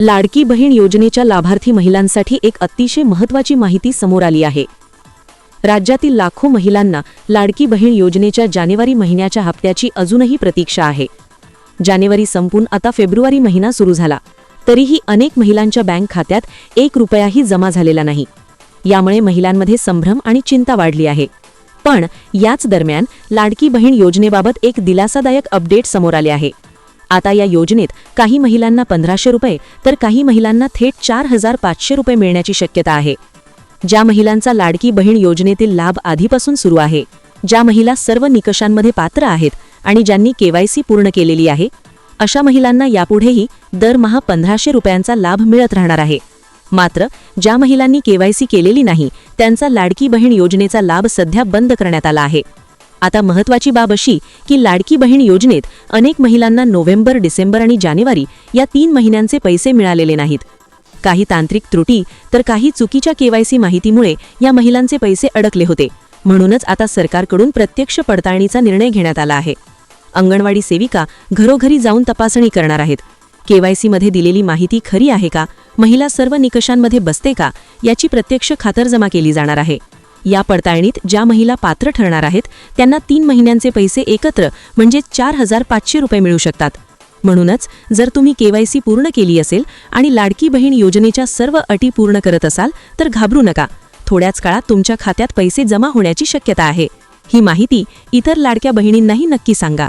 लाडकी बहीण योजनेच्या लाभार्थी महिलांसाठी एक अतिशय महत्त्वाची माहिती समोर आली आहे. राज्यातील लाखो महिलांना लाडकी बहीण योजनेच्या जानेवारी महिन्याच्या हप्त्याची अजूनही प्रतीक्षा आहे. जानेवारी संपून आता फेब्रुवारी महिना सुरू झाला. तरीही अनेक महिलांच्या बँक खात्यात एक रुपयाही जमा झालेला नाही. यामुळे महिलांमध्ये संभ्रम आणि चिंता वाढली आहे. पण याच दरम्यान लाडकी बहीण योजनेबाबत एक दिलासादायक अपडेट समोर आले आहे. आता या योजनेत काही महिलांना पंधराशे रुपये तर काही महिलांना थेट चार हजार पाचशे रुपये मिळण्याची शक्यता आहे. ज्या महिलांचा लाडकी बहीण योजनेतील लाभ आधीपासून सुरू आहे ज्या महिला सर्व निकषांमध्ये पात्र आहेत आणि ज्यांनी केवायसी पूर्ण केलेली आहे अशा महिलांना यापुढेही दरमहा पंधराशे रुपयांचा लाभ मिळत राहणार आहे. मात्र ज्या महिलांनी केवायसी केलेली नाही त्यांचा लाडकी बहीण योजनेचा लाभ सध्या बंद करण्यात आला आहे. आता महत्वाची बाब अशी की लाडकी बहीण योजनेत अनेक महिलांना नोव्हेंबर डिसेंबर आणि जानेवारी या तीन महिन्यांचे पैसे मिळालेले नाहीत. काही तांत्रिक त्रुटी तर काही चुकीच्या केवायसी माहितीमुळे या महिलांचे पैसे अडकले होते. म्हणूनच आता सरकारकडून प्रत्यक्ष पडताळणीचा निर्णय घेण्यात आला आहे. अंगणवाडी सेविका घरोघरी जाऊन तपासणी करणार आहेत. केवायसीमध्ये दिलेली माहिती खरी आहे का? महिला सर्व निकषांमध्ये बसते का? याची प्रत्यक्ष खातरजमा केली जाणार आहे. या पडताळणीत ज्या महिला पात्र ठरणार आहेत त्यांना तीन महिन्यांचे पैसे एकत्र म्हणजे चार हजार पाचशे रुपये मिळू शकतात. म्हणूनच जर तुम्ही केवायसी पूर्ण केली असेल आणि लाडकी बहीण योजनेच्या सर्व अटी पूर्ण करत असाल तर घाबरू नका. थोड्याच काळात तुमच्या खात्यात पैसे जमा होण्याची शक्यता आहे. ही माहिती इतर लाडक्या बहिणींनाही नक्की सांगा.